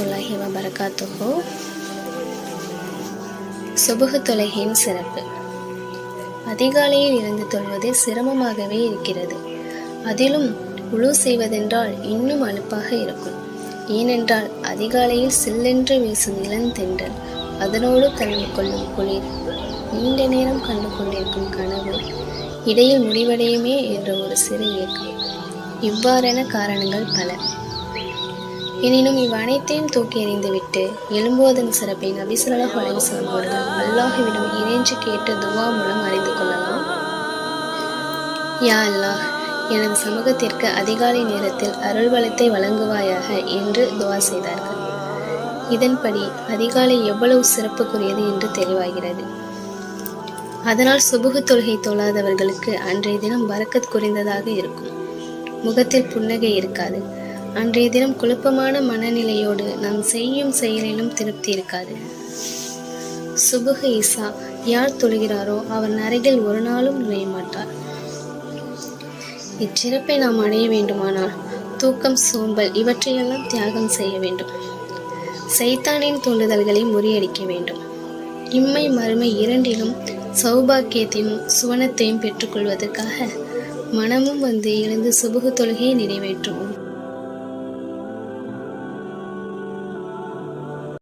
வபரகாத்துஹு சுபுகு தொலைகையின் சிறப்பு. அதிகாலையில் இருந்து தொழுவது சிரமமாகவே இருக்கிறது. அதிலும் உழு செய்வதென்றால் இன்னும் அலுப்பாக இருக்கும். ஏனென்றால் அதிகாலையில் சில்லென்று வீசும் இளந்தென்றல் அதனோடு கலந்து கொள்ளும் குளிர் நீண்ட நேரம் கண்டு கொண்டிருக்கும் கனவு இடையில் முடிவடையுமே என்ற ஒரு சிறு இயக்கம் இவ்வாறான காரணங்கள் பல. எனினும் இவ் அனைத்தையும் தூக்கி எறிந்துவிட்டு எழும்புவதன் சிறப்பை நபிசுல்லாஹ் அலைவசம் அவர்கள் அல்லாஹுவிடம் இறைஞ்சு கேட்டு துவா மூலம் அறிந்து கொள்ளலாம். யா அல்லாஹ் எனது சமூகத்திற்கு அதிகாலை நேரத்தில் அருள்வளத்தை வழங்குவாயாக என்று துவா செய்தார்கள். இதன்படி அதிகாலை எவ்வளவு சிறப்புக்குரியது என்று தெளிவாகிறது. அதனால் சுபுகு தொழுகை தொழாதவர்களுக்கு அன்றைய தினம் வரக்கத் குறைந்ததாக இருக்கும். முகத்தில் புன்னகை இருக்காது. அன்றைய தினம் குழப்பமான மனநிலையோடு நாம் செய்யும் செயலிலும் திருப்தி இருக்காது. சுபுக இசா யார் தொழுகிறாரோ அவர் நரகில் ஒரு நாளும் நுழைய மாட்டார் இச்சிறப்பை நாம் அடைய வேண்டுமானால் தூக்கம் சோம்பல் இவற்றையெல்லாம் தியாகம் செய்ய வேண்டும். சைத்தானின் தூண்டுதல்களை முறியடிக்க வேண்டும். இம்மை மறுமை இரண்டிலும் சௌபாக்கியத்தையும் சுவனத்தையும் பெற்றுக்கொள்வதற்காக மனமும் வந்து எழுந்து சுபுகு தொழுகையை நிறைவேற்றுவோம்.